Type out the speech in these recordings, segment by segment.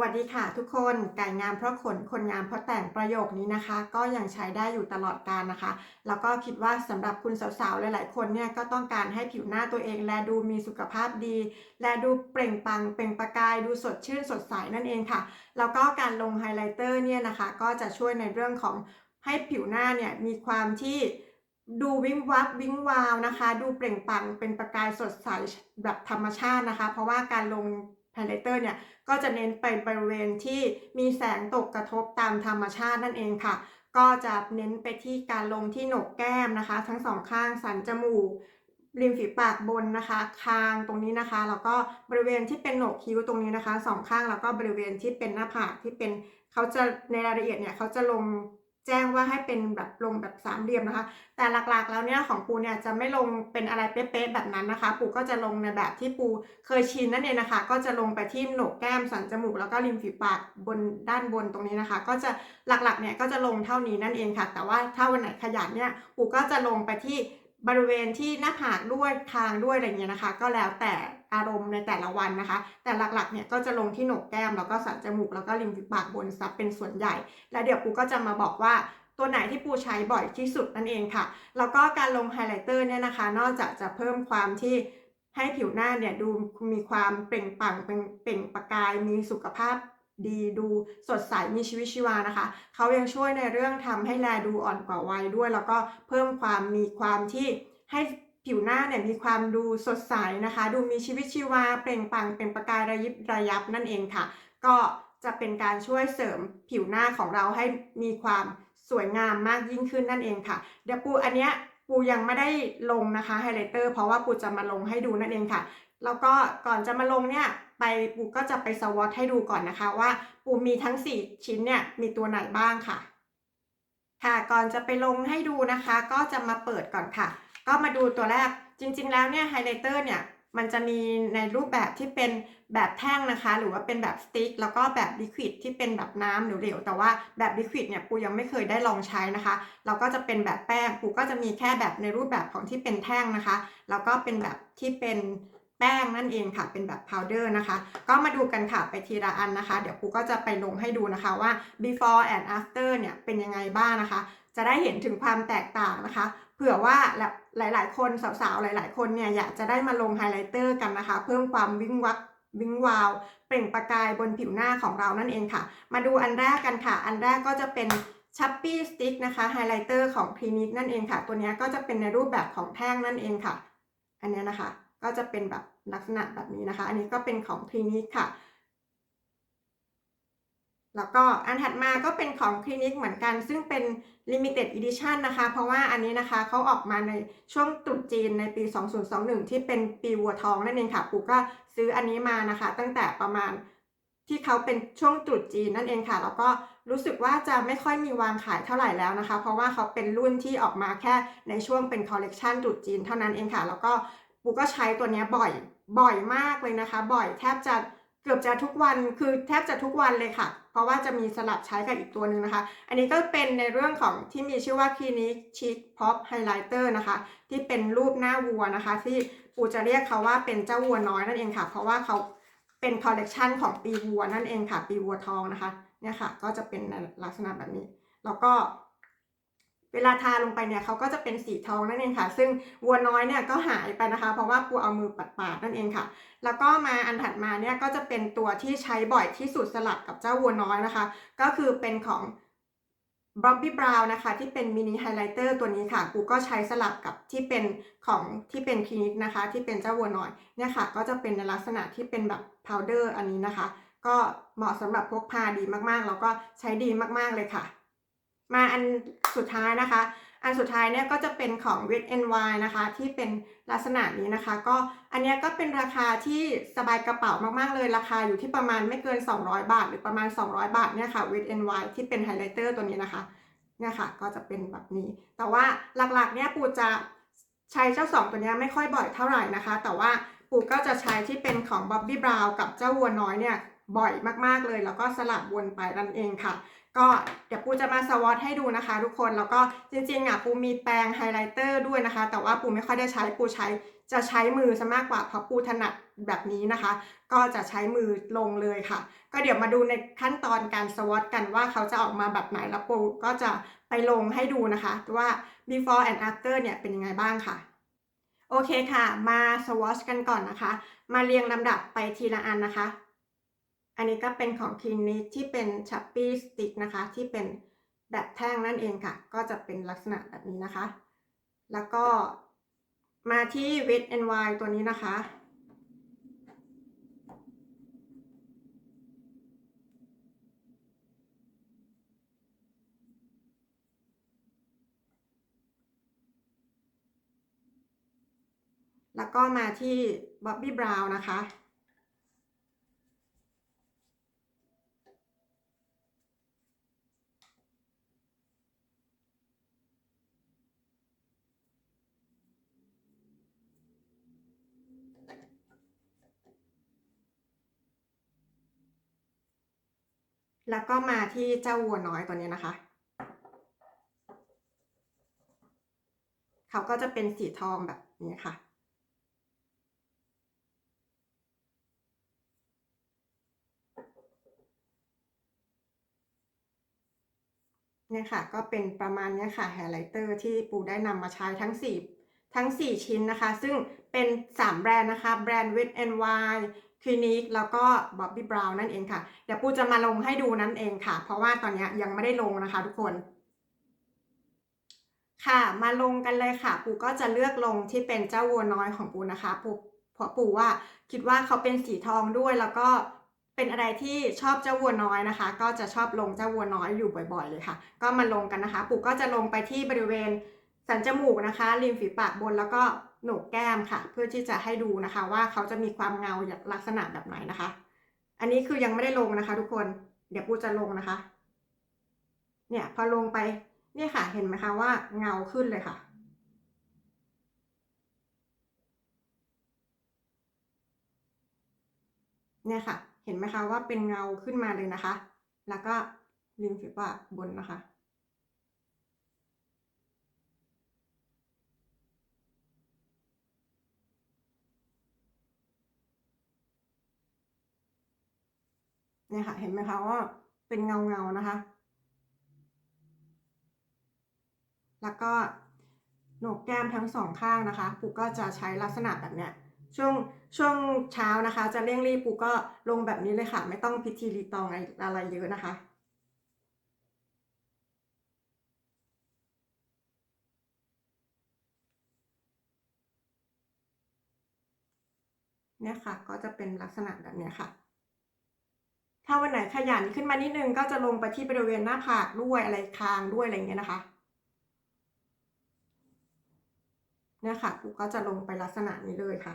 วัสดีค่ะทุกคนไก่งามเพราะขนคนงามเพราะแต่งประโยคนี้นะคะ ก็ยังใช้ได้อยู่ตลอดกาลนะคะ แล้วก็คิดว่าสำหรับคุณสาวๆหลายๆคนเนี่ยก็ต้องการให้ผิวหน้าตัวเอง แลดูมีสุขภาพดี แลดูเปล่งปัง เปล่งประกายดูสดชื่นสดใสนั่นเองค่ะ แล้วก็การลงไฮไลท์เตอร์เนี่ยนะคะ ก็จะช่วยในเรื่องของให้ผิวหน้าเนี่ยมีความที่ดูวิงวับวิงวาวนะคะ ดูเปล่งปลังเป็นประกายสดใสแบบธรรมชาตินะคะ เพราะว่าการลงไฮไลท์เตอร์เนี่ย ก็จะเน้นไปบริเวณที่มีแสงตกกระทบตามธรรมชาตินั่นเองค่ะ ก็จะเน้นไปที่การลงที่โหนกแก้มนะคะ ทั้งสองข้างสันจมูกริมฝีปากบนนะคะคางตรงนี้นะคะแล้วก็บริเวณที่เป็นโหนกคิ้วตรงนี้นะคะสองข้างแล้วก็บริเวณที่เป็นหน้าผากที่เป็นเขาจะในรายละเอียดเนี่ยเขาจะลง แจ้งว่าให้เป็นแบบลงแบบสามเหลี่ยมนะคะ แต่หลักๆแล้วเนี่ยของปูเนี่ยจะไม่ลงเป็นอะไรเป๊ะๆแบบนั้นนะคะ ปูก็จะลงในแบบที่ปูเคยชินนั่นเองนะคะ ก็จะลงไปที่โหนกแก้มสันจมูกแล้วก็ริมฝีปากบนด้านบนตรงนี้นะคะ ก็จะหลักๆเนี่ยก็จะลงเท่านี้นั่นเองค่ะ แต่ว่าถ้าวันไหนขยันเนี่ยปูก็จะลงไปที่ บริเวณที่หน้าผากด้วยคางด้วยอะไรเงี้ยนะคะ ก็แล้วแต่อารมณ์ในแต่ละวันนะคะ แต่หลักๆเนี่ยก็จะลงที่โหนกแก้มแล้วก็สันจมูกแล้วก็ริมฝีปากบนซับเป็นส่วนใหญ่ แล้วเดี๋ยวปูก็จะมาบอกว่าตัวไหนที่ปูใช้บ่อยที่สุดนั่นเองค่ะ แล้วก็การลงไฮไลท์เตอร์เนี่ยนะคะ นอกจากจะเพิ่มความที่ให้ผิวหน้าเนี่ยดูมีความเปล่งปลั่งเป็นเปล่งประกายมีสุขภาพ ดีดูสดใสมีชีวิตชีวานะคะ เขายังช่วยในเรื่องทำให้แลดูอ่อนกว่าวัยด้วย แล้วก็เพิ่มความมีความที่ให้ผิวหน้าเนี่ยมีความดูสดใสนะคะ ดูมีชีวิตชีวาเปล่งปลั่งเป็นประกายระยิบระยับนั่นเองค่ะ ก็จะเป็นการช่วยเสริมผิวหน้าของเราให้มีความสวยงามมากยิ่งขึ้นนั่นเองค่ะ เดี๋ยวปูอันเนี้ยปูยังไม่ได้ลงนะคะไฮไลท์เตอร์เพราะว่าปูจะมาลงให้ดูนั่นเองค่ะ แล้วก็ก่อนจะมาลงเนี่ย ไปปูก็จะไปสวอตให้ดูก่อนนะคะว่า ปูมีทั้ง 4 ชิ้นเนี่ยมีตัวไหนบ้างค่ะ ค่ะก่อนจะไปลงให้ดูนะคะ ก็จะมาเปิดก่อนค่ะ ก็มาดูตัวแรกจริง ๆ แล้วเนี่ยไฮไลท์เตอร์เนี่ยมันจะมีในรูปแบบที่เป็นแบบแท่งนะคะ หรือว่าเป็นแบบสติ๊กแล้วก็แบบลิควิดที่เป็นแบบน้ำเหลวๆแต่ว่าแบบลิควิดเนี่ยปูยังไม่เคยได้ลองใช้นะคะแล้วก็จะเป็นแบบแป้งปูก็จะมีแค่แบบในรูปแบบของที่เป็นแท่งนะคะ แล้วก็เป็นแบบที่เป็น แป้งนั่นเองค่ะ เป็นแบบพาวเดอร์นะคะ ก็มาดูกันค่ะไปทีละอันนะคะ เดี๋ยวปูก็จะไปลงให้ดูนะคะว่า before and after เนี่ยเป็นยังไงบ้างนะคะ จะได้เห็นถึงความแตกต่างนะคะ เผื่อว่าหลาย ๆ คนสาวๆ หลาย ๆ คนเนี่ยอยากจะได้มาลงไฮไลท์เตอร์กันนะคะ เพิ่มความวิ่งวับวิ่งวาว เปล่งประกายบนผิวหน้าของเรานั่นเองค่ะ มาดูอันแรกกันค่ะ อันแรกก็จะเป็นชัปปี้สติ๊กนะคะไฮไลท์เตอร์ของคลินิกนั่นเองค่ะ ตัวนี้ก็จะเป็นในรูปแบบของแท่งนั่นเองค่ะ อันนี้นะคะ ก็จะเป็นแบบลักษณะแบบนี้นะคะ อันนี้ก็เป็นของคลินิกค่ะ แล้วก็อันถัดมาก็เป็นของคลินิกเหมือนกัน ซึ่งเป็น Limited Edition นะคะ เพราะว่าอันนี้นะคะเขาออกมาในช่วงตรุษจีนในปี 2021 ที่เป็นปีวัวทองนั่นเองค่ะ ปูก็ซื้ออันนี้มานะคะ ตั้งแต่ประมาณที่เขาเป็นช่วงตรุษจีนนั่นเองค่ะ แล้วก็รู้สึกว่าจะไม่ค่อยมีวางขายเท่าไหร่แล้วนะคะ เพราะว่าเขาเป็นรุ่นที่ออกมาแค่ในช่วงเป็นคอลเลกชันตรุษจีนเท่านั้นเองค่ะ แล้วก็ ปูก็ใช้ตัวนี้บ่อยบ่อยมากเลยนะคะ บ่อยแทบจะเกือบจะทุกวันคือแทบจะทุกวันเลยค่ะ เพราะว่าจะมีสลับใช้กับอีกตัวหนึ่งนะคะ อันนี้ก็เป็นในเรื่องของที่มีชื่อว่าคลินิกชิคพ็อปไฮไลเตอร์นะคะ ที่เป็นรูปหน้าวัวนะคะ ที่ปูจะเรียกเขาว่าเป็นเจ้าวัวน้อยนั่นเองค่ะ เพราะว่าเขาเป็นคอลเลกชันของปีวัวนั่นเองค่ะ ปีวัวทองนะคะเนี่ยค่ะ ก็จะเป็นลักษณะแบบนี้ แล้วก็ เวลาทาลงไปเนี่ยเขาก็จะเป็นสีทองนั่นเองค่ะ ซึ่งวัวน้อยเนี่ยก็หายไปนะคะ เพราะว่าปูเอามือปัดปาดนั่นเองค่ะ แล้วก็มาอันถัดมาเนี่ยก็จะเป็นตัวที่ใช้บ่อยที่สุดสลับกับเจ้าวัวน้อยนะคะ ก็คือเป็นของ b o b b y Brown นะคะ ที่เป็นมินิไฮไลท์เตอร์ตัวนี้ค่ะปูก็ใช้สลับกับที่เป็นของที่เป็นคลินิกนะคะ ที่เป็นเจ้าวัวน้อยเนี่ยค่ะ ก็จะเป็นในลักษณะที่เป็นแบบพาวเดอร์อันนี้นะคะ ก็เหมาะสำหรับพกพาดีมากๆ แล้วก็ใช้ดีมากๆเลยค่ะ มาอันสุดท้ายนะคะ อันสุดท้ายเนี่ยก็จะเป็นของ w e t n y นะคะที่เป็นลักษณะนี้นะคะ ก็อันนี้ก็เป็นราคาที่สบายกระเป๋ามากๆเลยราคาอยู่ที่ประมาณไม่เกิน 200 บาท หรือประมาณ 200 บาทเนี่ยค่ะ w e t n y ที่เป็นไฮไลท์เตอร์ตัวนี้นะคะเนี่ยค่ะก็จะเป็นแบบนี้ แต่ว่าหลักๆเนี่ยปูจะใช้เจ้าสองตัวนี้ไม่ค่อยบ่อยเท่าไหร่นะคะ แต่ว่าปูก็จะใช้ที่เป็นของ Bobby Brown กับเจ้าวัวน้อยเนี่ยบ่อยมากๆเลย แล้วก็สลับวนไปนั่นเองค่ะ ก็เดี๋ยวปูจะมาสวอตให้ดูนะคะ ทุกคนแล้วก็จริงๆอะปูมีแปรงไฮไลท์เตอร์ด้วยนะคะ แต่ว่าปูไม่ค่อยได้ใช้ปูใช้จะใช้มือซะมากกว่าเพราะปูถนัดแบบนี้นะคะ ก็จะใช้มือลงเลยค่ะ ก็เดี๋ยวมาดูในขั้นตอนการสวอตกันว่าเขาจะออกมาแบบไหนแล้วปูก็จะไปลงให้ดูนะคะว่า before and after เนี่ยเป็นยังไงบ้างค่ะโอเคค่ะ มาสวอชกันก่อนนะคะ มาเรียงลำดับไปทีละอันนะคะ อันนี้ก็เป็นของคลินิกที่เป็นชัปปี้สติ๊กนะคะ ที่เป็นแบบแท่งนั่นเองค่ะ ก็จะเป็นลักษณะแบบนี้นะคะ แล้วก็มาที่ w e t and Wild ตัวนี้นะคะ แล้วก็มาที่ Bobbi Brown นะคะ แล้วก็มาที่เจ้าวัวน้อยตัวนี้นะคะ เขาก็จะเป็นสีทองแบบนี้ค่ะ เนี่ยค่ะ ก็เป็นประมาณนี้ค่ะ ไฮไลท์เตอร์ที่ปูได้นำมาใช้ทั้ง4ทั้ง 4 ชิ้นนะคะ ซึ่งเป็น 3 แบรนด์นะคะ แบรนด์ Wet n y Clinique แล้วก็ Bobbi Brown นั่นเองค่ะ เดี๋ยวปูจะมาลงให้ดูนั่นเองค่ะ เพราะว่าตอนนี้ยังไม่ได้ลงนะคะทุกคน ค่ะมาลงกันเลยค่ะ ปูก็จะเลือกลงที่เป็นเจ้าวัวน้อยของปูนะคะปูเพราะปูว่าคิดว่าเขาเป็นสีทองด้วยแล้วก็เป็นอะไรที่ชอบเจ้าวัวน้อยนะคะ ก็จะชอบลงเจ้าวัวน้อยอยู่บ่อยๆเลยค่ะ ก็มาลงกันนะคะ ปูก็จะลงไปที่บริเวณสันจมูกนะคะริมฝีปากบนแล้วก็ โหนกแก้มค่ะ เพื่อที่จะให้ดูนะคะว่าเขาจะมีความเงาลักษณะแบบไหนนะคะ อันนี้คือยังไม่ได้ลงนะคะ ทุกคนเดี๋ยวปูจะลงนะคะ เนี่ยพอลงไปเนี่ยค่ะ เห็นไหมคะว่าเงาขึ้นเลยค่ะเนี่ยค่ะ เห็นไหมคะว่าเป็นเงาขึ้นมาเลยนะคะ แล้วก็ริมฝีปากบนนะคะ เนี่ยค่ะ เห็นไหมคะว่าเป็นเงาเงานะคะ แล้วก็โหนกแก้มทั้งสองข้างนะคะปูก็จะใช้ลักษณะแบบเนี้ยช่วงช่วงเช้านะคะ จะเร่งรีบปูก็ลงแบบนี้เลยค่ะ ไม่ต้องพิธีรีตองอะไรเยอะนะคะ เนี่ยค่ะก็จะเป็นลักษณะแบบนี้ค่ะ ถ้าวันไหนขยันขึ้นมานิดนึงก็จะลงไปที่บริเวณหน้าผากด้วยอะไรคางด้วยอะไรเงี้ยนะคะเนี่ยค่ะปูก็จะลงไปลักษณะนี้เลยค่ะ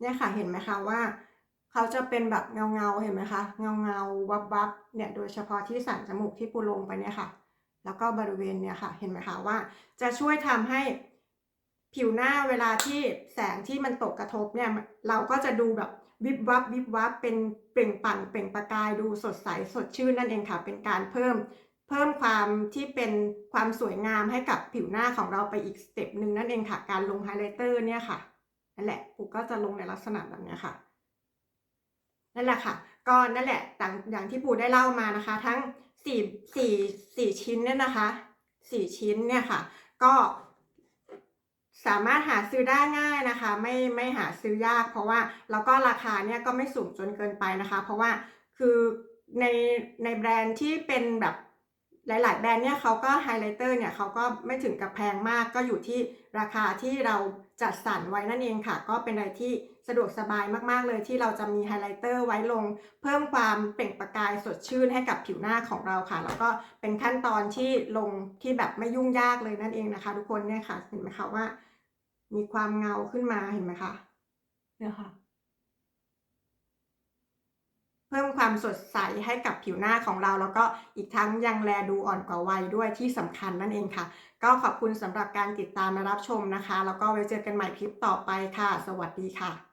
เนี่ยค่ะเห็นไหมคะว่า เขาจะเป็นแบบเงาเงาเห็นไหมคะเงาเงาวับวับเนี่ยโดยเฉพาะที่สันจมูกที่ปูลงไปเนี่ยค่ะ แล้วก็บริเวณเนี่ยค่ะ เห็นไหมคะว่า จะช่วยทำให้ผิวหน้าเวลาที่แสงที่มันตกกระทบเนี่ยเราก็จะดูแบบ วิบวับวิบวับเป็นเปล่งปลั่งเปล่งประกายดูสดใสสดชื่นนั่นเองค่ะ เป็นการเพิ่มเพิ่มความที่เป็นความสวยงามให้กับผิวหน้าของเราไปอีกสเต็ปหนึ่งนั่นเองค่ะ การลงไฮไลท์เตอร์เนี่ยค่ะนั่นแหละปูก็จะลงในลักษณะแบบนี้ค่ะนั่นแหละค่ะ ก็นั่นแหละอย่างที่ปูได้เล่ามานะคะ ทั้งสี่สี่สี่ชิ้นเนี่ยนะคะสี่ชิ้นเนี่ยค่ะ ก็ สามารถหาซื้อได้ง่ายนะคะ ไม่ไม่หาซื้อยาก เพราะว่าแล้วก็ราคาเนี่ยก็ไม่สูงจนเกินไปนะคะ เพราะว่าคือในในแบรนด์ที่เป็นแบบหลาย ๆ แบรนด์เนี่ยเขาก็ไฮไลท์เตอร์เนี่ยเขาก็ไม่ถึงกับแพงมากก็อยู่ที่ราคาที่เราจัดสรรไว้นั่นเองค่ะ ก็เป็นอะไรที่สะดวกสบายมาก ๆ เลยที่เราจะมีไฮไลท์เตอร์ไว้ลง เพิ่มความเปล่งประกายสดชื่นให้กับผิวหน้าของเราค่ะ แล้วก็เป็นขั้นตอนที่ลงที่แบบไม่ยุ่งยากเลยนั่นเองนะคะ ทุกคนเนี่ยค่ะเห็นไหมคะว่า มีความเงาขึ้นมาเห็นไหมคะเนี่ยค่ะ เพิ่มความสดใสให้กับผิวหน้าของเรา แล้วก็อีกทั้งยังแลดูอ่อนกว่าวัยด้วยที่สำคัญนั่นเองค่ะ ก็ขอบคุณสำหรับการติดตามและรับชมนะคะ แล้วก็ไว้เจอกันใหม่คลิปต่อไปค่ะ สวัสดีค่ะ